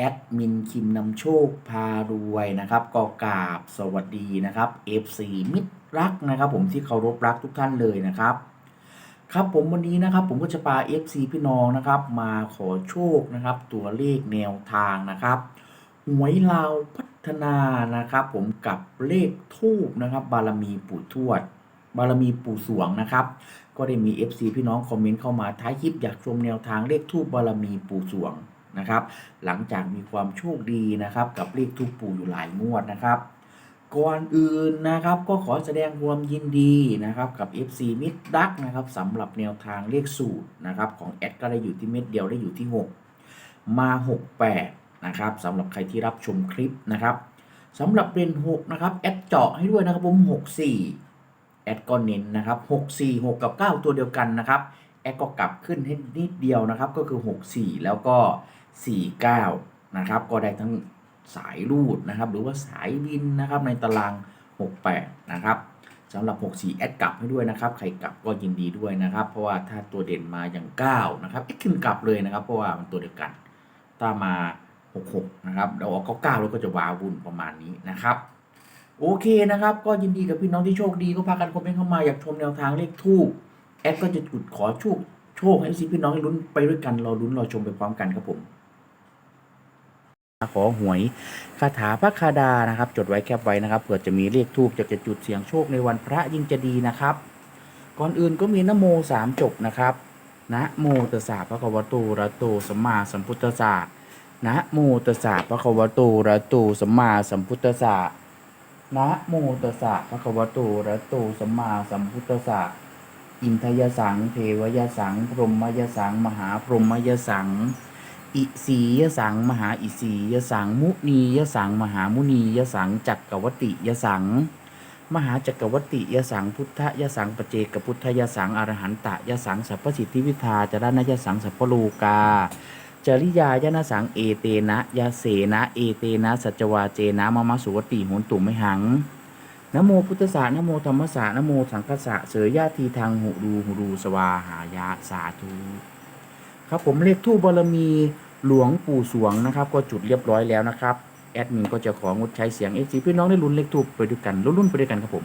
แอดมินคิมนำโชคพารวยนะครับก็กราบสวัสดีนะครับ FC มิตรรักนะครับ ผมที่เคารพรักทุกท่านเลยนะครับ ครับผมวันนี้นะครับ ผมก็จะพา FC พี่น้องนะครับ มาขอโชคนะครับ ตัวเลขแนวทางนะครับหวยลาวพัฒนานะครับ ผมกับเลขทูบนะครับ บารมีปู่ทวด บารมีปู่สวงนะครับ ก็ได้มี FC พี่น้องคอมเมนต์เข้ามาท้ายคลิปอยากชมแนวทางเลขทูบบารมีปู่สวง นะครับ หลังจากมีความโชคดีนะครับ กับเลขทูบปู่อยู่หลายงวดนะครับ ก่อนอื่นนะครับก็ขอแสดงความยินดีนะครับกับ FC มิดดักนะครับสำหรับแนวทางเลขสูตรนะครับของแอดก็ได้อยู่ที่เม็ดเดียวได้อยู่ที่ 6 มา 68นะครับสำหรับใครที่รับชมคลิปนะครับสำหรับเรียน6นะครับแอดเจาะให้ด้วยนะครับผม 64 แอดก็เน้นนะครับ 6 4 6 กับ 9 ตัวเดียวกันนะครับแอดก็กลับขึ้นให้นิดเดียวนะครับก็คือ 6 4 แล้วก็ 4 9 นะครับ ก็ได้ทั้งสายรูดนะครับ หรือว่าสายบินนะครับในตาราง 68 นะครับสำหรับ 6 4 แอดกลับให้ด้วยนะครับ ใครกลับก็ยินดีด้วยนะครับ เพราะว่าถ้าตัวเด่นมาอย่าง 9 นะครับแอดขึ้นกลับเลยนะครับ เพราะว่ามันตัวเดียวกัน ถ้ามา 66 นะครับเราเอาก็9แล้วก็จะวาวุ่นประมาณนี้นะครับโอเคนะครับ ก็ยินดีกับพี่น้องที่โชคดีก็พากันคอมเมนต์เข้ามาอยากชมแนวทางเลขทูบแอดก็จะจุดขอโชคโชคให้สิพี่น้องให้ลุ้นไปด้วยกันรอลุ้นรอชมไปพร้อมกันครับผม ขอหวยคาถาพระคาดานะครับ จดไว้แคปไว้นะครับเผื่อจะมีเลขทูบจะจะจุดเสียงโชคในวันพระยิ่งจะดีนะครับ ก่อนอื่นก็มีนโมสามจบนะครับนะโมตัสสะพระคะวโตอะระหะโตสัมมาสัมพุทธัสสะนะโมตัสสะพระคะวโตอะระหะโตสัมมาสัมพุทธัสสะนะโมตัสสะภะคะวโตอะระหะโตสัมมาสัมพุทธัสสะอินทยสังเทวยสัง พรหมยสัง มหาพรหมยสัง อิสียสังมหาอิสียสังมุนียสังมหามุนียสังจักกวติยสัง มหาจักรวติยสังพุทธยสังปเจกพุทธยสังอรหันตยสังสัพพสิทธิวิทาจารณยสังสัพพโลกาจริยายนะสังเอเตนะยาเสนะเอเตนะสัจวาเจนะมะมะสุวติโหนตุไม่หังนโมพุทธสสะนโมธรรมสสะนโมสังฆสสะเสยญาทีทางหุรูหุรูสวาหายะสาธุ ครับผมเลขทูบบารมีหลวงปู่สวงนะครับ ก็จุดเรียบร้อยแล้วนะครับแอดมินก็จะของดใช้เสียงเอซีพี่น้องได้ลุ้นเลขทูบไปด้วยกันลุ้นๆไปด้วยกันครับผม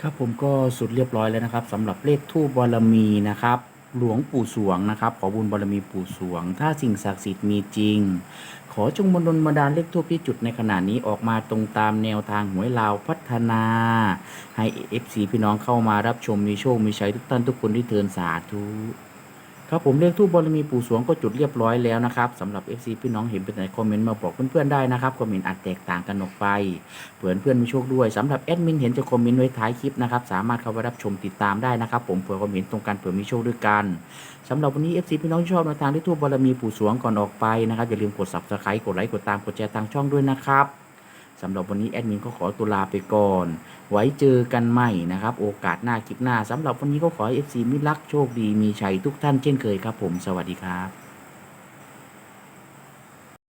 ครับผมก็สุดเรียบร้อยแล้วนะครับสำหรับเลขทูบบารมีนะครับ หลวงปู่สวงนะครับ ขอบุญบารมีปู่สวง ถ้าสิ่งศักดิ์สิทธิ์มีจริง ขอจงบันดลบันดาลเลขทูบที่จุดในขณะนี้ออกมาตรงตามแนวทางหวยลาวพัฒนา ให้เอฟซีพี่น้องเข้ามารับชมมีโชคมีชัยทุกท่านทุกคนที่เทินสาธุ ครับผมเลขทูบบารมีปู่สวงก็จุดเรียบร้อยแล้วนะครับสำหรับ FC พี่น้องเห็นเป็นไหนคอมเมนต์มาบอกเพื่อนๆได้นะครับคอมเมนต์อาจแตกต่างกันออกไปเผื่อเพื่อนมีโชคด้วยสำหรับแอดมินเห็นจะคอมเมนต์ไว้ท้ายคลิปนะครับสามารถเข้าไปรับชมติดตามได้นะครับ ผมเผื่อคอมเมนต์ตรงกันเผื่อมีโชคด้วยกันสำหรับวันนี้ FC พี่น้องที่ชอบแนวทางที่ทั่วบารมีปู่สวงก่อนออกไปนะครับอย่าลืมกด subscribe กดไลค์กดตามกดแชร์ทางช่องด้วยนะครับ สำหรับวันนี้แอดมินก็ขอตัวลาไปก่อน ไว้เจอกันใหม่นะครับ โอกาสหน้าคลิปหน้าสำหรับวันนี้ก็ขอให้ FC มิตรรักโชคดีมีชัยทุกท่านเช่นเคยครับผม สวัสดีครับ